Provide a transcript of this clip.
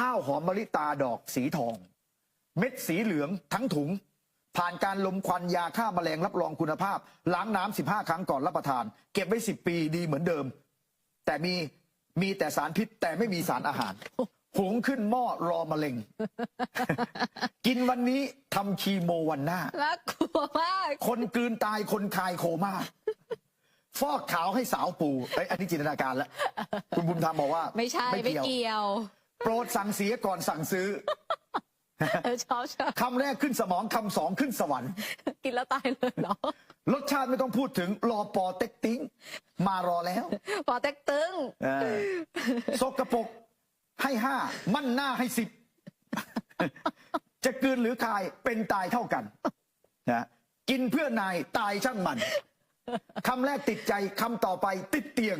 ข้าวหอมมะลิตาดอกสีทอง เม็ดสีเหลืองทั้งถุง ผ่านการลมควันยาฆ่าแมลงรับรองคุณภาพ ล้างน้ำ15 ครั้งก่อนรับประทาน เก็บไว้ 10 ปีดีเหมือนเดิม แต่มีมีแต่สารพิษแต่ไม่มีสารอาหารหุงขึ้นหม้อรอมะเร็ง กินวันนี้ทำคีโมวันหน้าน่ากลัวมากคนกลืนตายคนคายโคม่าฟอกขาวให้สาวปูเอ้ยอันนี้จินตนาการแล้ว คุณบุญธรรมบอกว่า ไม่ใช่ ไม่เกี่ยว โปรดสั่งเสียก่อนสั่งซื้อ เออชอบชอบคำแรกขึ้นสมองคำสองขึ้นสวรรค์กินแล้วตายเลยเหรอรสชาติไม่ต้องพูดถึงรอปอเต็กติ้งมารอแล้วปอเต็กตึงเออสกปรกให้ห้ามั่นหน้าให้สิบจะกลืนหรือคายเป็นตายเท่ากันนะกินเพื่อนายตายช่างมันคำแรกติดใจคำต่อไปติดเตียง